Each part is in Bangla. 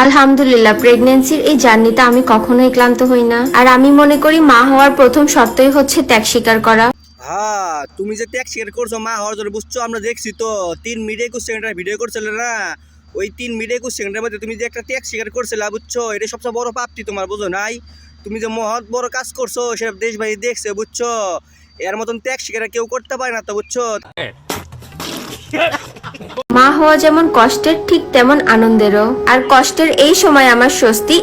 আলহামদুলিল্লাহ প্রেগনেন্সির এই জার্নিতে আমি কখনোই ক্লান্ত হই না। আর আমি মনে করি মা হওয়ার প্রথম শর্তই হচ্ছে ত্যাগ স্বীকার করা। হ্যাঁ তুমি যে ট্যাক্স শেয়ার করছ মা হওয়ার জন্য বুঝছ? আমরা দেখছি তো তিন মিনিট একুশ সেকেন্ডের ভিডিও করছিলে না? ওই তিন মিনিট একুশ সেকেন্ডের মধ্যে তুমি যে একটা ট্যাক্স স্বীকার করছিলে বুঝছ? এটা সবচেয়ে বড় প্রাপ্তি তোমার বুঝো নাই? তুমি যে মহৎ বড় কাজ করছ সেটা দেশ ভাই দেখছে বুঝছ? এর মতন ত্যাগ স্বীকার কেউ করতে পারে না তো বুঝছ? মা হওয়া যেমন কষ্টের, ঠিক তেমন আনন্দেরও। আর কষ্টের এই সময় আমার স্বস্তি।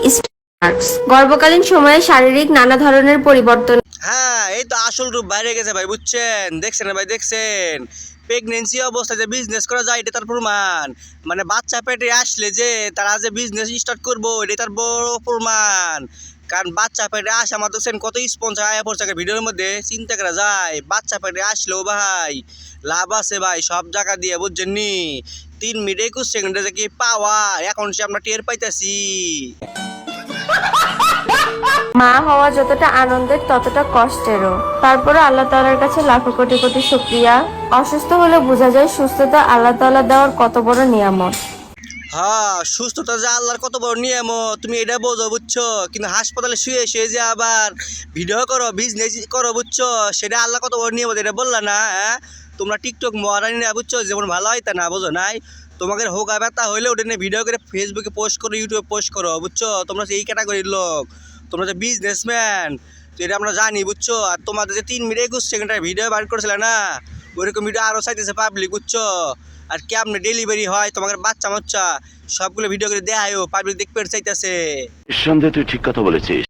গর্ভকালীন সময়ে শারীরিক নানা ধরনের পরিবর্তন হ্যাঁ এই তো আসল রূপ বাইরে গেছে ভাই, বুঝছেন? দেখছেন ভাই, দেখছেন? প্রেগনেন্সি অবস্থায় যে বিজনেস করা যায় এটা তার প্রমাণ। মানে বাচ্চা পেটে আসলে যে তারা যে বিজনেস স্টার্ট করব এটা তার বড় প্রমাণ। কারণ বাচ্চা পেটে আসা আমার দেখছেন কত স্পন্সার আয়া পড়ছে ভিডিওর মধ্যে, চিন্তা করা যায়, বাচ্চা পেটে আসলেও ভাই, লাভ আছে ভাই, সব জায়গা দিয়ে বুঝছেন নি? তিন মিনিট একুশ সেকেন্ডে যে কি পাওয়া, এখন সে আমরা টের পাইতেছি। মা হওয়া যতটা আনন্দের, ততটা কষ্টেরও। তারপরে আল্লাহ তাআলার কাছে লাখো কোটি কোটি শুক্রিয়া। অসুস্থ হলে বোঝা যায়, সুস্থতা আল্লাহ তাআলা দেওয়ার কত বড় নিয়ামত। হ্যাঁ সুস্থতা যে আল্লাহর কত বড় নিয়ম তুমি এটা বোঝো, বুঝছ? কিন্তু হাসপাতালে শুয়ে শুয়ে যে আবার ভিডিও করো বিজনেস করো, বুঝছ? সেটা আল্লাহ কত বড় নিয়ম এটা বললা না হ্যাঁ? তোমরা টিকটক মহারানি না, বুঝছ? যেমন ভালো হয় তা না, বোঝো নাই? তোমাদের হোগা ব্যথা হইলে ওটা নিয়ে ভিডিও করে ফেসবুকে পোস্ট করো ইউটিউবে পোস্ট করো, বুঝছ? তোমরা এই ক্যাটাগরির লোক, তোমরা যে বিজনেসম্যান তো এটা আমরা জানি, বুঝছ? আর তোমাদের যে তিন মিনিট একুশ সেকেন্ডের ভিডিও বার করেছিলে না, ওইরকম ভিডিও আরও চাইতেছে পাবলিক বুঝছ? আর কেমনে ডেলিভারি হয় তোমাদের বাচ্চা মাচ্চা সবগুলো ভিডিও করে দেখায়ও পাবলিক দেখতে চাইতেছে। নিঃসন্দেহে তুই ঠিক কথা বলেছিস।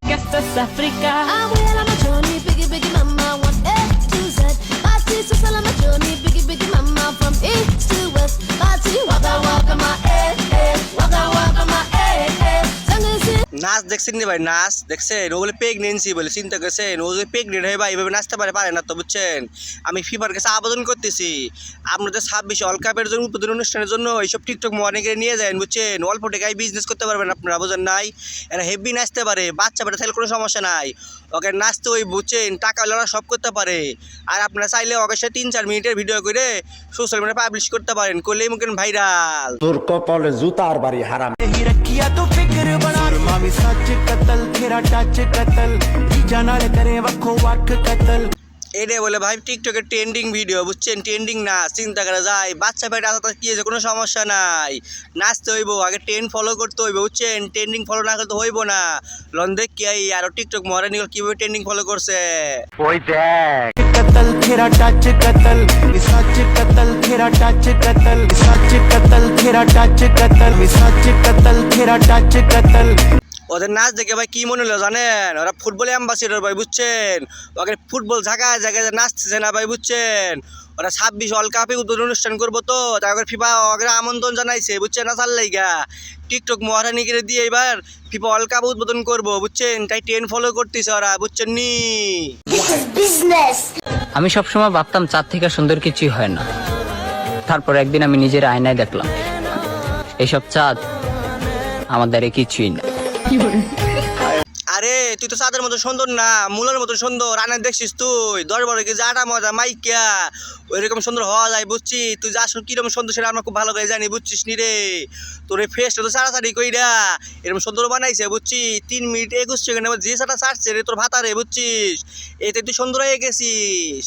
নাচ দেখছেন নি ভাই? নাচ দেখছেন? ও বলে প্রেগনেন্সি বলে চিন্তা করছেন? ও যদি প্রেগনেন্ট হয়ে ভাই এভাবে নাচতে পারে পারে না তো বুঝছেন? আমি ফিফার কাছে আবেদন করতেছি। আপনাদের ছাব্বিশে অল কাপের জন্য উদ্বোধন অনুষ্ঠানের জন্য এইসব টিকটক মর্নিংয়ে নিয়ে যান বুঝছেন? অল্প টাকায় বিজনেস করতে পারবেন আপনারা বুঝেন নাই? এরা হেভি নাচতে পারে বাচ্চা পেটে থাকলে কোনো সমস্যা নাই। ওকে নাচতে ওই বুঝছেন? টাকা লড়া সব করতে পারে। আর আপনারা চাইলে ওকে সে তিন চার মিনিটের ভিডিও করে সোশ্যাল মিডিয়া পাবলিশ করতে পারেন। করলেই মুখেন ভাইরাল তোর কপালে জুতার বাড়ি হারাম। ਹੀ ਰੱਖਿਆ ਤੂੰ ਫਿਕਰ ਬਣਾ ਮਾਮੀ ਸੱਚ ਕਤਲ ਤੇਰਾ ਟੱਚ ਕਤਲ ਜੀਜਾ ਨਾਲ ਕਰੇ ਵੱਖੋ ਵੱਖ ਕਤਲ এটাই বলে ভাই টিকটকের ট্রেন্ডিং ভিডিও বুঝছেন ট্রেন্ডিং না চিন্তা করা যায় বাচ্চা পেটে আসা তো কি হয়েছে কোনো সমস্যা নাই নাচতে হইব আগে ট্রেন্ড ফলো করতে হইব বুঝছেন ট্রেন্ডিং ফলো না করতে হইব না লন দেখ কি আই আরো টিকটক মহারানি কিভাবে ট্রেন্ডিং ফলো করছে ওই দেখ ਕਤਲ ਤੇਰਾ ਟੱਚ ਕਤਲ ਵੀ ਸੱਚ ਕਤਲ ਤੇਰਾ ਟੱਚ ਕਤਲ ਵੀ ਸੱਚ ਕਤਲ ਤੇਰਾ ਟੱਚ ਕਤਲ ਵੀ ਸੱਚ ਕਤਲ ਤੇਰਾ ਟੱਚ ਕਤਲ ওদের নাচ দেখে ভাই কি মনে হলো জানেন? ওরা ফুটবল অ্যাম্বাসিডর ভাই বুঝছেন? ওকে ফুটবল জায়গায় জায়গায় যে নাচতেছে না ভাই বুঝছেন? ওরা ছাব্বিশ ওয়ার্ল্ড কাপে উদ্বোধন অনুষ্ঠান করব তো তারপরে ফিফা ওকে আমন্ত্রণ জানাইছে বুঝছেন না চাল লাইগা? টিকটক মহারানি করে দিয়ে এবার ফিফা ওয়ার্ল্ড কাপ উদ্বোধন করব বুঝছেন? তাই ট্রেন ফলো করতেছে ওরা বুঝছেন নি? আমি সবসময় ভাবতাম চাঁদ থেকে সুন্দর কিছুই হয় না। তারপর একদিন আমি নিজের আয়নায় দেখলাম এসব চাঁদ আমার দ্বারা কিছুই না। আরে, তুই তো চাঁদের মতো সুন্দর না, মূলের মতো সুন্দর। রান্না দেখছিস তুই, দশ বড় কি জাটা মজা মাইকিয়া ওইরকম সুন্দর হওয়া যায় বুঝছি তুই যা কীরকম সুন্দর সেটা আমরা খুব ভালো করে জানি, বুঝছিস নি রে? তোর এই ফেসটা তো সারাসারি কইরা এরকম সুন্দর বানাইছে বুঝছি তিন মিনিট একুশ সেকেন্ড যে সাটা ছাড়ছে রে, তোর ভাতা রে, বুঝছিস? এতে তুই সুন্দর হয়ে গেছিস।